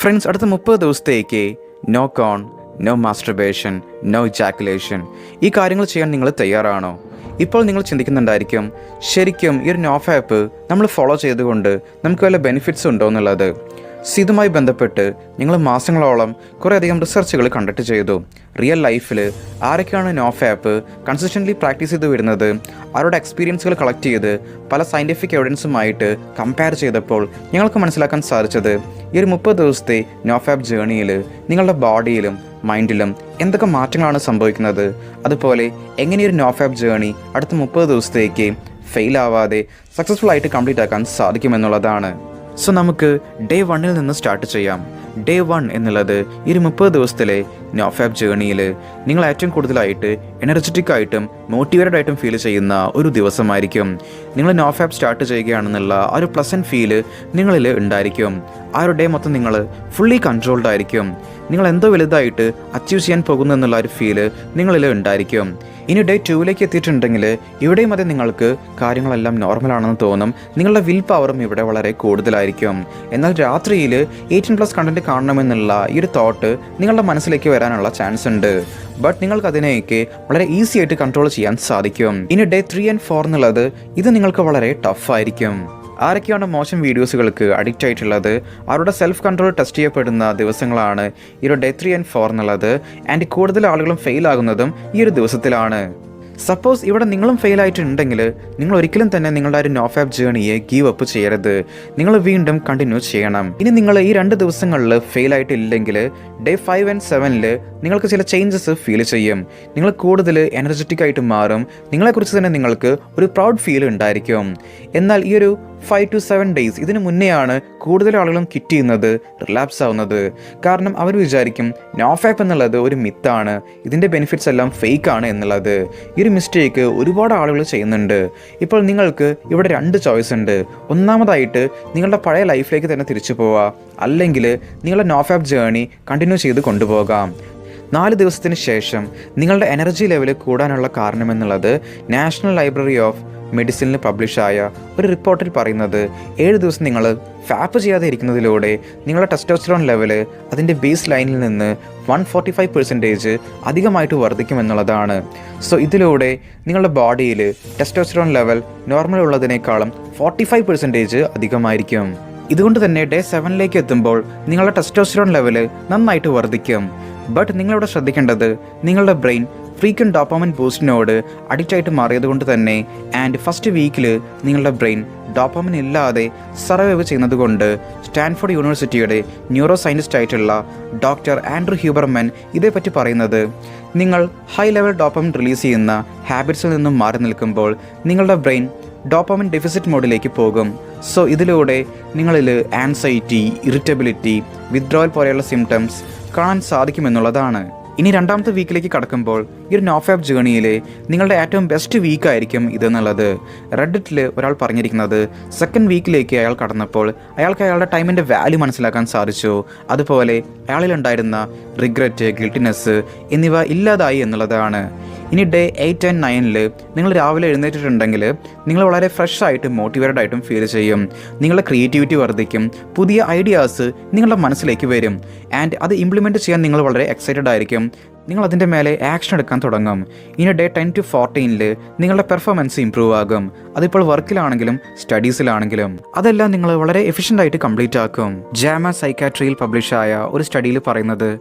Friends അടുത്ത മുപ്പത് ദിവസത്തേക്ക് നോ കോൺ നോ മാസ്റ്റർബേഷൻ നോ ജാക്കുലേഷൻ ഈ കാര്യങ്ങൾ ചെയ്യാൻ നിങ്ങൾ തയ്യാറാണോ? ഇപ്പോൾ നിങ്ങൾ ചിന്തിക്കുന്നുണ്ടായിരിക്കും ശരിക്കും ഈ ഒരു നോഫ് ആപ്പ് നമ്മൾ ഫോളോ ചെയ്തുകൊണ്ട് നമുക്ക് വല്ല ബെനിഫിറ്റ്സ് ഉണ്ടോ എന്നുള്ളത്? ഇതുമായി ബന്ധപ്പെട്ട് നിങ്ങൾ മാസങ്ങളോളം കുറേയധികം റിസർച്ചുകൾ കണ്ടക്ട് ചെയ്തു. റിയൽ ലൈഫിൽ ആരൊക്കെയാണ് നോഫ് ആപ്പ് കൺസിസ്റ്റന്റ്ലി പ്രാക്ടീസ് ചെയ്ത് വരുന്നത്? അവരുടെ എക്സ്പീരിയൻസുകൾ കളക്ട് ചെയ്ത് പല സയന്റിഫിക് എവിഡൻസുമായിട്ട് കമ്പയർ ചെയ്തപ്പോൾ ഞങ്ങൾക്ക് മനസ്സിലാക്കാൻ സാധിച്ചത് ഈ ഒരു മുപ്പത് ദിവസത്തെ നോഫ് ആപ്പ് ജേണിയിൽ നിങ്ങളുടെ ബോഡിയിലും മൈൻഡിലും എന്തൊക്കെ മാറ്റങ്ങളാണ് സംഭവിക്കുന്നത്? അതുപോലെ എങ്ങനെയൊരു നോഫ് ആപ്പ് ജേണി അടുത്ത മുപ്പത് ദിവസത്തേക്ക് ഫെയിൽ ആവാതെ സക്സസ്ഫുൾ ആയിട്ട് കംപ്ലീറ്റ് ആക്കാൻ സാധിക്കുമെന്നുള്ളതാണ്. സോ നമുക്ക് ഡേ വണ്ണിൽ നിന്ന് സ്റ്റാർട്ട് ചെയ്യാം. ഡേ വൺ എന്നുള്ളത് ഈ മുപ്പത് ദിവസത്തിലെ നോഫാബ് ജേണിയിൽ നിങ്ങൾ ഏറ്റവും കൂടുതലായിട്ട് എനർജറ്റിക് ആയിട്ടും മോട്ടിവേറ്റഡ് ആയിട്ടും ഫീൽ ചെയ്യുന്ന ഒരു ദിവസമായിരിക്കും. നിങ്ങൾ നോഫാബ് സ്റ്റാർട്ട് ചെയ്യുകയാണെന്നുള്ള ആ ഒരു പ്ലസന്റ് ഫീൽ നിങ്ങളിൽ ഉണ്ടായിരിക്കും. ആ ഒരു ഡേ മൊത്തം നിങ്ങൾ ഫുള്ളി കൺട്രോൾഡ് ആയിരിക്കും. നിങ്ങൾ എന്തോ വലുതായിട്ട് അച്ചീവ് ചെയ്യാൻ പോകുന്നു എന്നുള്ള ഒരു ഫീൽ നിങ്ങളിൽ ഉണ്ടായിരിക്കും. ഇനി ഡേ ടൂവിലേക്ക് എത്തിയിട്ടുണ്ടെങ്കിൽ ഇവിടെയും അതെ നിങ്ങൾക്ക് കാര്യങ്ങളെല്ലാം നോർമലാണെന്ന് തോന്നും. നിങ്ങളുടെ വിൽ പവറും ഇവിടെ വളരെ കൂടുതലായിരിക്കും. എന്നാൽ രാത്രിയിൽ എയ്റ്റീൻ പ്ലസ് കണ്ടന്റ് കാണണമെന്നുള്ള ഈ ഒരു തോട്ട് നിങ്ങളുടെ മനസ്സിലേക്ക് വരാനുള്ള ചാൻസ് ഉണ്ട്. ബട്ട് നിങ്ങൾക്ക് അതിനെയൊക്കെ വളരെ ഈസി ആയിട്ട് കൺട്രോൾ ചെയ്യാൻ സാധിക്കും. ഇനി ഡേ ത്രീ ആൻഡ് ഫോർ എന്നുള്ളത് ഇത് നിങ്ങൾക്ക് വളരെ ടഫ് ആയിരിക്കും. ആരൊക്കെയാണ് മോശം വീഡിയോസുകൾക്ക് അഡിക്റ്റ് ആയിട്ടുള്ളത്? അവരുടെ സെൽഫ് കൺട്രോൾ ടെസ്റ്റ് ചെയ്യപ്പെടുന്ന ദിവസങ്ങളാണ്? ഈ ഒരു ഡേ ത്രീ ആൻഡ് ഫോർ എന്നുള്ളത്. ആൻഡ് കൂടുതൽ ആളുകളും ഫെയിൽ ആകുന്നതും ഈ ഒരു ദിവസത്തിലാണ്. സപ്പോസ് ഇവിടെ നിങ്ങളും ഫെയിൽ ആയിട്ടുണ്ടെങ്കിൽ നിങ്ങൾ ഒരിക്കലും തന്നെ നിങ്ങളുടെ ഒരു നോഫ് ആപ്പ് ജേണിയെ ഗീവ് അപ്പ് ചെയ്യരുത്. നിങ്ങൾ വീണ്ടും കണ്ടിന്യൂ ചെയ്യണം. ഇനി നിങ്ങൾ ഈ രണ്ട് ദിവസങ്ങളിൽ ഫെയിൽ ആയിട്ടില്ലെങ്കിൽ ഡേ ഫൈവ് ആൻഡ് സെവനിൽ നിങ്ങൾക്ക് ചില ചേഞ്ചസ് ഫീൽ ചെയ്യും. നിങ്ങൾ കൂടുതൽ എനർജറ്റിക് ആയിട്ട് മാറും. നിങ്ങളെക്കുറിച്ച് തന്നെ നിങ്ങൾക്ക് ഒരു പ്രൗഡ് ഫീൽ ഉണ്ടായിരിക്കും. എന്നാൽ ഈ ഒരു ഫൈവ് ടു സെവൻ ഡേയ്സ് ഇതിന് മുന്നെയാണ് കൂടുതൽ ആളുകളും കിറ്റ് ചെയ്യുന്നത് റിലാപ്സ് ആവുന്നത്. കാരണം അവർ വിചാരിക്കും നോഫാപ്പ് എന്നുള്ളത് ഒരു മിത്താണ് ഇതിന്റെ ബെനിഫിറ്റ്സ് എല്ലാം ഫേക്ക് ആണ് എന്നുള്ളത്. ഈ ഒരു മിസ്റ്റേക്ക് ഒരുപാട് ആളുകൾ ചെയ്യുന്നുണ്ട്. ഇപ്പോൾ നിങ്ങൾക്ക് ഇവിടെ രണ്ട് ചോയ്സ് ഉണ്ട്. ഒന്നാമതായിട്ട് നിങ്ങളുടെ പഴയ ലൈഫിലേക്ക് തന്നെ തിരിച്ചു പോവുക. അല്ലെങ്കിൽ നിങ്ങളുടെ നോഫാപ്പ് ജേണി കണ്ടിന്യൂ ചെയ്ത് കൊണ്ടുപോകാം. നാല് ദിവസത്തിന് ശേഷം നിങ്ങളുടെ എനർജി ലെവൽ കൂടാനുള്ള കാരണമെന്നുള്ളത് നാഷണൽ ലൈബ്രറി ഓഫ് മെഡിസിനിൽ പബ്ലിഷായ ഒരു റിപ്പോർട്ടിൽ പറയുന്നത് ഏഴ് ദിവസം നിങ്ങൾ ഫാപ്പ് ചെയ്യാതെ ഇരിക്കുന്നതിലൂടെ നിങ്ങളുടെ ടെസ്റ്റോസ്റ്ററോൺ ലെവൽ അതിന്റെ ബേസ് ലൈനിൽ നിന്ന് വൺ ഫോർട്ടി ഫൈവ് പെർസെന്റേജ് അധികമായിട്ട് വർദ്ധിക്കുമെന്നുള്ളതാണ്. സോ ഇതിലൂടെ നിങ്ങളുടെ ബോഡിയിൽ ടെസ്റ്റോസ്റ്ററോൺ ലെവൽ നോർമൽ ഉള്ളതിനേക്കാളും ഫോർട്ടി ഫൈവ് പെർസെന്റേജ് അധികമായിരിക്കും. ഇതുകൊണ്ട് തന്നെ ഡേ സെവനിലേക്ക് എത്തുമ്പോൾ നിങ്ങളുടെ ടെസ്റ്റോസ്റ്ററോൺ ലെവൽ നന്നായിട്ട് വർദ്ധിക്കും. ബട്ട് നിങ്ങളിവിടെ ശ്രദ്ധിക്കേണ്ടത് നിങ്ങളുടെ ബ്രെയിൻ ഫ്രീക്വൻ ഡോപ്പാമൻ ബൂസ്റ്റിനോട് അഡിക്റ്റ് ആയിട്ട് മാറിയത് കൊണ്ട് തന്നെ ആൻഡ് ഫസ്റ്റ് വീക്കിൽ നിങ്ങളുടെ ബ്രെയിൻ ഡോപ്പാമൻ ഇല്ലാതെ സർവൈവ് ചെയ്യുന്നത് കൊണ്ട് സ്റ്റാൻഫോർഡ് യൂണിവേഴ്സിറ്റിയുടെ ന്യൂറോ സയന്റിസ്റ്റ് ആയിട്ടുള്ള ഡോക്ടർ ആൻഡ്രൂ ഹ്യൂബർമൻ ഇതേപ്പറ്റി പറയുന്നത്. നിങ്ങൾ ഹൈ ലെവൽ ഡോപ്പാമൻ റിലീസ് ചെയ്യുന്ന ഹാബിറ്റ്സിൽ നിന്നും മാറി നിൽക്കുമ്പോൾ നിങ്ങളുടെ ബ്രെയിൻ ഡോപ്പാമിൻ ഡെഫിസിറ്റ് മോഡിലേക്ക് പോകും. സോ ഇതിലൂടെ നിങ്ങളിൽ ആൻസൈറ്റി ഇറിറ്റബിലിറ്റി വിത്ഡ്രോവൽ പോലെയുള്ള സിംറ്റംസ് കാണാൻ സാധിക്കുമെന്നുള്ളതാണ്. ഇനി രണ്ടാമത്തെ വീക്കിലേക്ക് കടക്കുമ്പോൾ ഈ ഒരു നോഫാബ് ജേണിയിലെ നിങ്ങളുടെ ഏറ്റവും ബെസ്റ്റ് വീക്ക് ആയിരിക്കും ഇതെന്നുള്ളത്. റെഡിറ്റിൽ ഒരാൾ പറഞ്ഞിരിക്കുന്നത് സെക്കൻഡ് വീക്കിലേക്ക് അയാൾ കടന്നപ്പോൾ അയാൾക്ക് അയാളുടെ ടൈമിന്റെ വാല്യൂ മനസ്സിലാക്കാൻ സാധിച്ചു. അതുപോലെ അയാളിലുണ്ടായിരുന്ന റിഗ്രറ്റ് ഗിൽട്ടിനെസ് എന്നിവ ഇല്ലാതായി എന്നുള്ളതാണ്. ഇനി ഡേ എയ്റ്റ് ആൻഡ് നയനിൽ നിങ്ങൾ രാവിലെ എഴുന്നേറ്റിട്ടുണ്ടെങ്കിൽ നിങ്ങൾ വളരെ ഫ്രഷ് ആയിട്ട് മോട്ടിവേറ്റഡ് ആയിട്ടും ഫീൽ ചെയ്യും. നിങ്ങളുടെ ക്രിയേറ്റിവിറ്റി വർദ്ധിക്കും. പുതിയ ഐഡിയാസ് നിങ്ങളുടെ മനസ്സിലേക്ക് വരും. ആൻഡ് അത് ഇംപ്ലിമെന്റ് ചെയ്യാൻ നിങ്ങൾ വളരെ എക്സൈറ്റഡ് ആയിരിക്കും. നിങ്ങൾ അതിന്റെ മേലെ ആക്ഷൻ എടുക്കാൻ തുടങ്ങും. ഇനി ഡേ ടെൻ ടു ഫോർട്ടീനിൽ നിങ്ങളുടെ പെർഫോമൻസ് ഇമ്പ്രൂവ് ആകും. അതിപ്പോൾ വർക്കിലാണെങ്കിലും സ്റ്റഡീസിലാണെങ്കിലും അതെല്ലാം നിങ്ങൾ വളരെ എഫിഷ്യന്റ് ആയിട്ട് കംപ്ലീറ്റ് ആക്കും. ജാമ സൈക്കാട്രിയിൽ പബ്ലിഷായ ഒരു സ്റ്റഡിയിൽ പറയുന്നത്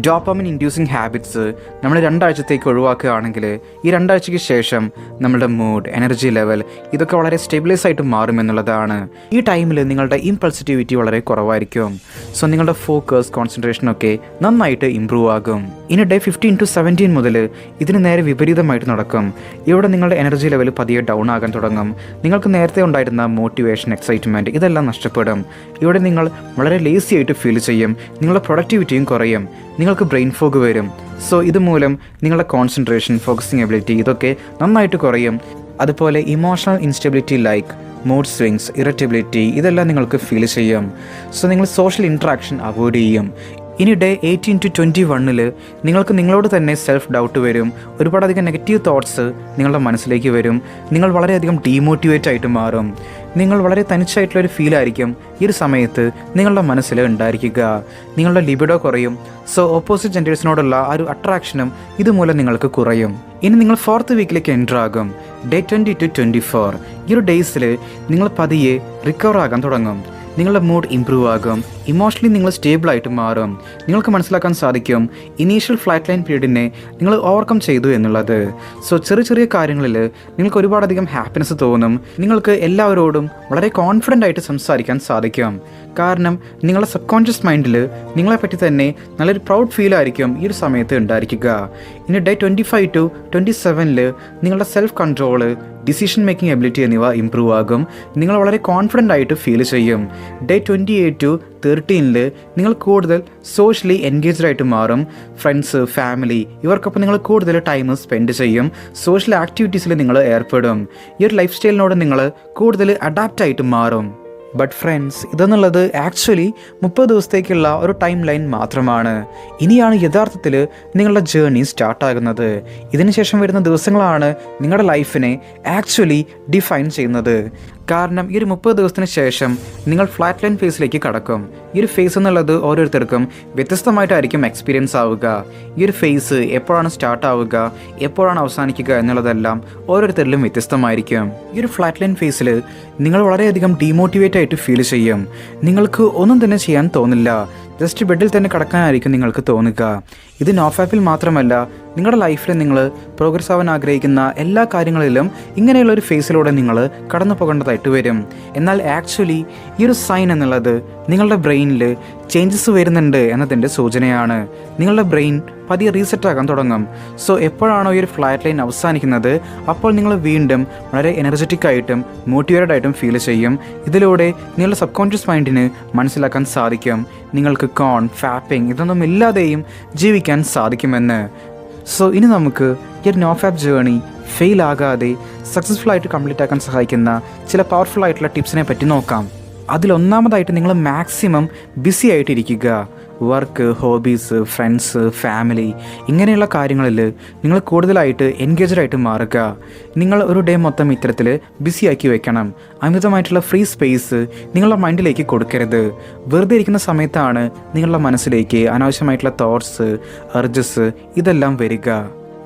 ഡോപ്പമിൻ ഇൻഡ്യൂസിങ് ഹാബിറ്റ്സ് നമ്മൾ രണ്ടാഴ്ചത്തേക്ക് ഒഴിവാക്കുകയാണെങ്കിൽ ഈ രണ്ടാഴ്ചയ്ക്ക് ശേഷം നമ്മുടെ മൂഡ് എനർജി ലെവൽ ഇതൊക്കെ വളരെ സ്റ്റെബിലൈസ് ആയിട്ട് മാറും എന്നുള്ളതാണ്. ഈ ടൈമിൽ നിങ്ങളുടെ ഇമ്പൾസിറ്റിവിറ്റി വളരെ കുറവായിരിക്കും. സോ നിങ്ങളുടെ ഫോക്കസ് കോൺസെൻട്രേഷൻ ഒക്കെ നന്നായിട്ട് ഇമ്പ്രൂവ് ആകും. ഇനി ഡേ ഫിഫ്റ്റീൻ ടു സെവന്റീൻ മുതൽ ഇതിന് നേരെ വിപരീതമായിട്ട് നടക്കും. ഇവിടെ നിങ്ങളുടെ എനർജി ലെവൽ പതിയെ ഡൗൺ ആകാൻ തുടങ്ങും. നിങ്ങൾക്ക് നേരത്തെ ഉണ്ടായിരുന്ന മോട്ടിവേഷൻ എക്സൈറ്റ്മെന്റ് ഇതെല്ലാം നഷ്ടപ്പെടും. ഇവിടെ നിങ്ങൾ വളരെ ലേസി ആയിട്ട് ഫീൽ ചെയ്യും. നിങ്ങളുടെ പ്രൊഡക്ടിവിറ്റിയും കുറയും. നിങ്ങൾക്ക് ബ്രെയിൻ ഫോഗ് വരും. സോ ഇതുമൂലം നിങ്ങളുടെ കോൺസെൻട്രേഷൻ ഫോക്കസിങ് എബിലിറ്റി ഇതൊക്കെ നന്നായിട്ട് കുറയും. അതുപോലെ emotional instability like mood swings irritability ഇതെല്ലാം നിങ്ങൾക്ക് ഫീൽ ചെയ്യും. സോ നിങ്ങൾ സോഷ്യൽ ഇൻട്രാക്ഷൻ അവോയ്ഡ് ചെയ്യും. ഇനി ഡേ എയ്റ്റീൻ ടു ട്വന്റി വണ്ണിൽ നിങ്ങൾക്ക് നിങ്ങളോട് തന്നെ സെൽഫ് ഡൗട്ട് വരും. ഒരുപാടധികം നെഗറ്റീവ് തോട്ട്സ് നിങ്ങളുടെ മനസ്സിലേക്ക് വരും. നിങ്ങൾ വളരെയധികം ഡീമോട്ടിവേറ്റ് ആയിട്ട് മാറും. നിങ്ങൾ വളരെ തനിച്ചായിട്ടുള്ളൊരു ഫീൽ ആയിരിക്കും ഈ ഒരു സമയത്ത് നിങ്ങളുടെ മനസ്സിൽ ഉണ്ടായിരിക്കുക. നിങ്ങളുടെ ലിബിഡോ കുറയും. സോ ഓപ്പോസിറ്റ് ജെൻഡേഴ്സിനോടുള്ള ആ ഒരു അട്രാക്ഷനും ഇതുമൂലം നിങ്ങൾക്ക് കുറയും. ഇനി നിങ്ങൾ ഫോർത്ത് വീക്കിലേക്ക് എന്റർ ആകും. Day twenty two twenty four ഈ ഒരു ഡേയ്സിൽ നിങ്ങൾ പതിയെ റിക്കവർ ആകാൻ തുടങ്ങും. നിങ്ങളുടെ മൂഡ് ഇമ്പ്രൂവ് ആകും. ഇമോഷണലി നിങ്ങൾ സ്റ്റേബിളായിട്ട് മാറും. നിങ്ങൾക്ക് മനസ്സിലാക്കാൻ സാധിക്കും. ഇനീഷ്യൽ ഫ്ലാറ്റ് ലൈൻ പീരീഡിനെ നിങ്ങൾ ഓവർകം ചെയ്തു എന്നുള്ളത്. സോ ചെറിയ ചെറിയ കാര്യങ്ങളിൽ നിങ്ങൾക്ക് ഒരുപാടധികം ഹാപ്പിനെസ് തോന്നും. നിങ്ങൾക്ക് എല്ലാവരോടും വളരെ കോൺഫിഡന്റ് ആയിട്ട് സംസാരിക്കാൻ സാധിക്കും. കാരണം നിങ്ങളുടെ സബ് കോൺഷ്യസ് മൈൻഡിൽ നിങ്ങളെപ്പറ്റി തന്നെ നല്ലൊരു പ്രൗഡ് ഫീൽ ആയിരിക്കും ഈ ഒരു സമയത്ത് ഉണ്ടായിരിക്കുക. ഇനി day twenty five to twenty സെവനിൽ നിങ്ങളുടെ self control decision making ability എന്നിവ ഇമ്പ്രൂവ് ആകും. നിങ്ങൾ വളരെ കോൺഫിഡന്റ് ആയിട്ട് ഫീൽ ചെയ്യും. ഡേ ട്വന്റി എയ്റ്റ് ടു തേർട്ടീനിൽ നിങ്ങൾ കൂടുതൽ സോഷ്യലി എൻഗേജ്ഡ് ആയിട്ട് മാറും. ഫ്രണ്ട്സ് ഫാമിലി ഇവർക്കൊപ്പം നിങ്ങൾ കൂടുതൽ ടൈം സ്പെൻഡ് ചെയ്യും. സോഷ്യൽ ആക്ടിവിറ്റീസിൽ നിങ്ങൾ ഏർപ്പെടും. ഈ ഒരു ലൈഫ് സ്റ്റൈലിനോട് നിങ്ങൾ കൂടുതൽ അഡാപ്റ്റ് ആയിട്ട് മാറും. ബട്ട് ഫ്രണ്ട്സ് ഇതെന്നുള്ളത് ആക്ച്വലി മുപ്പത് ദിവസത്തേക്കുള്ള ഒരു ടൈം ലൈൻ മാത്രമാണ്. ഇനിയാണ് യഥാർത്ഥത്തിൽ നിങ്ങളുടെ ജേർണി സ്റ്റാർട്ടാകുന്നത് ഇതിനുശേഷം വരുന്ന ദിവസങ്ങളാണ് നിങ്ങളുടെ ലൈഫിനെ ആക്ച്വലി ഡിഫൈൻ ചെയ്യുന്നത്. കാരണം ഈ ഒരു മുപ്പത് ദിവസത്തിന് ശേഷം നിങ്ങൾ ഫ്ലാറ്റ് ലൈൻ ഫേസിലേക്ക് കടക്കും. ഈ ഒരു ഫേസ് എന്നുള്ളത് ഓരോരുത്തർക്കും വ്യത്യസ്തമായിട്ടായിരിക്കും എക്സ്പീരിയൻസ് ആവുക. ഈ ഒരു ഫേസ് എപ്പോഴാണ് സ്റ്റാർട്ട് ആവുക എപ്പോഴാണ് അവസാനിക്കുക എന്നുള്ളതെല്ലാം ഓരോരുത്തരിലും വ്യത്യസ്തമായിരിക്കും. ഈ ഒരു ഫ്ലാറ്റ് ലൈൻ ഫേസിൽ നിങ്ങൾ വളരെയധികം ഡീമോട്ടിവേറ്റ് ആയിട്ട് ഫീൽ ചെയ്യും. നിങ്ങൾക്ക് ഒന്നും തന്നെ ചെയ്യാൻ തോന്നില്ല. ജസ്റ്റ് ബെഡിൽ തന്നെ കിടക്കാനായിരിക്കും നിങ്ങൾക്ക് തോന്നുക. ഇത് നോഫാപ്പിൽ മാത്രമല്ല നിങ്ങളുടെ ലൈഫിൽ നിങ്ങൾ പ്രോഗ്രസ് ആവാൻ ആഗ്രഹിക്കുന്ന എല്ലാ കാര്യങ്ങളിലും ഇങ്ങനെയുള്ള ഒരു ഫേസിലൂടെ നിങ്ങൾ കടന്നു പോകേണ്ടതായിട്ട് വരും. എന്നാൽ ആക്ച്വലി ഈ ഒരു സൈൻ എന്നുള്ളത് നിങ്ങളുടെ ബ്രെയിനിൽ ചേഞ്ചസ് വരുന്നുണ്ട് എന്നതിന്റെ സൂചനയാണ്. നിങ്ങളുടെ ബ്രെയിൻ പതിയെ റീസെറ്റ് ആകാൻ തുടങ്ങും. സോ എപ്പോഴാണോ ഈ ഒരു ഫ്ലാറ്റ് ലൈൻ അവസാനിക്കുന്നത് അപ്പോൾ നിങ്ങൾ വീണ്ടും വളരെ എനർജറ്റിക് ആയിട്ടും മോട്ടിവേറ്റഡ് ആയിട്ടും ഫീൽ ചെയ്യും. ഇതിലൂടെ നിങ്ങളുടെ സബ് കോൺഷ്യസ് മൈൻഡിന് മനസ്സിലാക്കാൻ സാധിക്കും. നിങ്ങൾക്ക് കോൺ ഫാപ്പിംഗ് ഇതൊന്നും ഇല്ലാതെയും ജീവിക്കാൻ സാധിക്കുമെന്ന്. സോ ഇനി നമുക്ക് ഈ ഒരു നോഫാപ്പ് ജേണി ഫെയിൽ ആകാതെ സക്സസ്ഫുൾ ആയിട്ട് കംപ്ലീറ്റ് ആക്കാൻ സഹായിക്കുന്ന ചില പവർഫുൾ ആയിട്ടുള്ള ടിപ്സിനെ പറ്റി നോക്കാം. അതിലൊന്നാമതായിട്ട് നിങ്ങൾ മാക്സിമം ബിസി ആയിട്ടിരിക്കുക. വർക്ക് ഹോബീസ് ഫ്രണ്ട്സ് ഫാമിലി ഇങ്ങനെയുള്ള കാര്യങ്ങളിൽ നിങ്ങൾ കൂടുതലായിട്ട് എൻഗേജ്ഡ് ആയിട്ട് മാറുക. നിങ്ങൾ ഒരു ഡേ മൊത്തം ഇത്തരത്തിൽ ബിസി ആക്കി വെക്കണം. അമിതമായിട്ടുള്ള ഫ്രീ സ്പേസ് നിങ്ങളുടെ മൈൻഡിലേക്ക് കൊടുക്കരുത്. വെറുതെ ഇരിക്കുന്ന സമയത്താണ് നിങ്ങളുടെ മനസ്സിലേക്ക് അനാവശ്യമായിട്ടുള്ള തോട്ട്സ് അർജസ് ഇതെല്ലാം വരിക.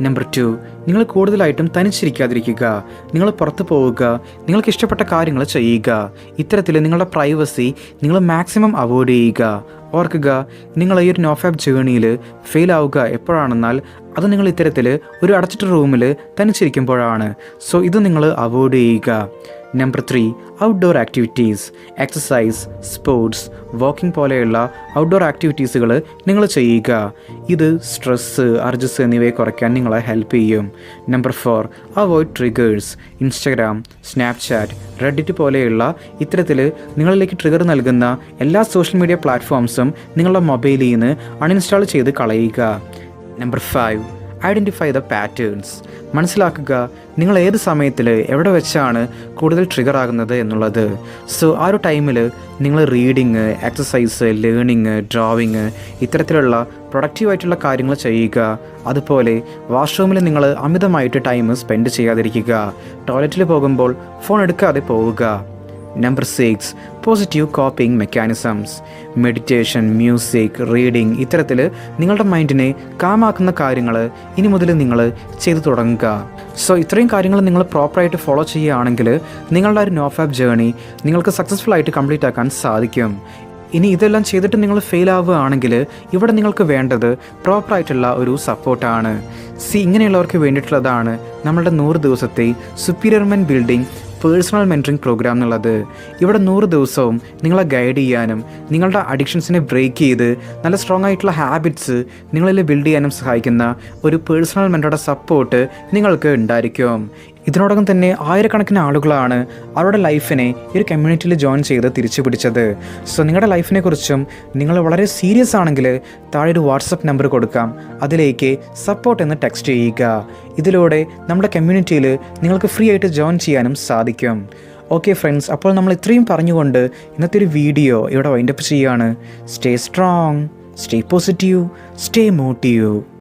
നമ്പർ ടു നിങ്ങൾ കൂടുതലായിട്ടും തനിച്ചിരിക്കാതിരിക്കുക. നിങ്ങൾ പുറത്ത് പോവുക നിങ്ങൾക്ക് ഇഷ്ടപ്പെട്ട കാര്യങ്ങൾ ചെയ്യുക. ഇത്തരത്തിൽ നിങ്ങളുടെ പ്രൈവസി നിങ്ങൾ മാക്സിമം അവോയ്ഡ് ചെയ്യുക. ഓർക്കുക നിങ്ങൾ ഈ ഒരു നോഫാബ് ജേണിയിൽ ഫെയിൽ ആവുക എപ്പോഴാണെന്നാൽ അത് നിങ്ങൾ ഇത്തരത്തിൽ ഒരു അടച്ചിട്ട റൂമിൽ തനിച്ചിരിക്കുമ്പോഴാണ്. സോ ഇത് നിങ്ങൾ അവോയ്ഡ് ചെയ്യുക. Number three outdoor activities exercise sports walking പോലെയുള്ള ഔട്ട്ഡോർ ആക്ടിവിറ്റീസുകൾ നിങ്ങൾ ചെയ്യുക. ഇത് സ്ട്രെസ്സ് അർജസ് എന്നിവയെ കുറയ്ക്കാൻ നിങ്ങളെ ഹെൽപ്പ് ചെയ്യും. Number four avoid triggers Instagram Snapchat Reddit പോലെയുള്ള ഇത്തരത്തിൽ നിങ്ങളിലേക്ക് ട്രിഗർ നൽകുന്ന എല്ലാ സോഷ്യൽ മീഡിയ പ്ലാറ്റ്ഫോംസും നിങ്ങളുടെ മൊബൈലിൽ നിന്ന് അൺഇൻസ്റ്റാൾ ചെയ്ത് കളയുക. Number five identify the patterns മനസ്സിലാക്കുക നിങ്ങൾ ഏത് സമയത്തിൽ എവിടെ വെച്ചാണ് കൂടുതൽ ട്രിഗർ ആകുന്നത് എന്നുള്ളത്. സോ ആ ഒരു ടൈമിൽ നിങ്ങൾ റീഡിങ് എക്സസൈസ് ലേണിങ് ഡ്രോയിങ് ഇത്തരത്തിലുള്ള പ്രൊഡക്റ്റീവായിട്ടുള്ള കാര്യങ്ങൾ ചെയ്യുക. അതുപോലെ വാഷ്റൂമിൽ നിങ്ങൾ അമിതമായിട്ട് ടൈം സ്പെൻഡ് ചെയ്യാതിരിക്കുക. ടോയ്ലറ്റിൽ പോകുമ്പോൾ ഫോൺ എടുക്കാതെ പോവുക. Number six positive coping mechanisms meditation music reading ഇത്തരത്തിൽ നിങ്ങളുടെ മൈൻഡിനെ കാമാക്കുന്ന കാര്യങ്ങൾ ഇനി മുതൽ നിങ്ങൾ ചെയ്തു തുടങ്ങുക. സോ ഇത്രയും കാര്യങ്ങൾ നിങ്ങൾ പ്രോപ്പറായിട്ട് ഫോളോ ചെയ്യുകയാണെങ്കിൽ നിങ്ങളുടെ ഒരു നോഫാപ്പ് ജേണി നിങ്ങൾക്ക് സക്സസ്ഫുൾ ആയിട്ട് കംപ്ലീറ്റ് ആക്കാൻ സാധിക്കും. ഇനി ഇതെല്ലാം ചെയ്തിട്ട് നിങ്ങൾ ഫെയിൽ ആവുകയാണെങ്കിൽ ഇവിടെ നിങ്ങൾക്ക് വേണ്ടത് പ്രോപ്പറായിട്ടുള്ള ഒരു സപ്പോർട്ടാണ് സി ഇങ്ങനെയുള്ളവർക്ക് വേണ്ടിയിട്ടുള്ളതാണ് നമ്മളുടെ നൂറ് ദിവസത്തെ superior men building personal mentoring programme എന്നുള്ളത് ഇവിടെ നൂറ് ദിവസവും നിങ്ങളെ ഗൈഡ് ചെയ്യാനും നിങ്ങളുടെ അഡിക്ഷൻസിനെ ബ്രേക്ക് ചെയ്ത് നല്ല സ്ട്രോങ് ആയിട്ടുള്ള ഹാബിറ്റ്സ് നിങ്ങളിൽ ബിൽഡ് ചെയ്യാനും സഹായിക്കുന്ന ഒരു പേഴ്സണൽ മെന്ററുടെ സപ്പോർട്ട് നിങ്ങൾക്ക് ഉണ്ടായിരിക്കും. ഇതിനോടകം തന്നെ ആയിരക്കണക്കിന് ആളുകളാണ് അവരുടെ ലൈഫിനെ ഈ ഒരു കമ്മ്യൂണിറ്റിയിൽ ജോയിൻ ചെയ്ത് തിരിച്ചു പിടിച്ചത് സോ നിങ്ങളുടെ ലൈഫിനെ കുറിച്ചും നിങ്ങൾ വളരെ സീരിയസ് ആണെങ്കിൽ താഴെ ഒരു വാട്സപ്പ് നമ്പർ കൊടുക്കാം. അതിലേക്ക് സപ്പോർട്ട് എന്ന് ടെക്സ്റ്റ് ചെയ്യുക. ഇതിലൂടെ നമ്മുടെ കമ്മ്യൂണിറ്റിയിൽ നിങ്ങൾക്ക് ഫ്രീ ആയിട്ട് ജോയിൻ ചെയ്യാനും സാധിക്കും. ഓക്കെ ഫ്രണ്ട്സ് അപ്പോൾ നമ്മൾ ഇത്രയും പറഞ്ഞുകൊണ്ട് ഇന്നത്തെ ഒരു വീഡിയോ ഇവിടെ വൈൻഡപ്പ് ചെയ്യുകയാണ്. Stay strong stay positive stay motive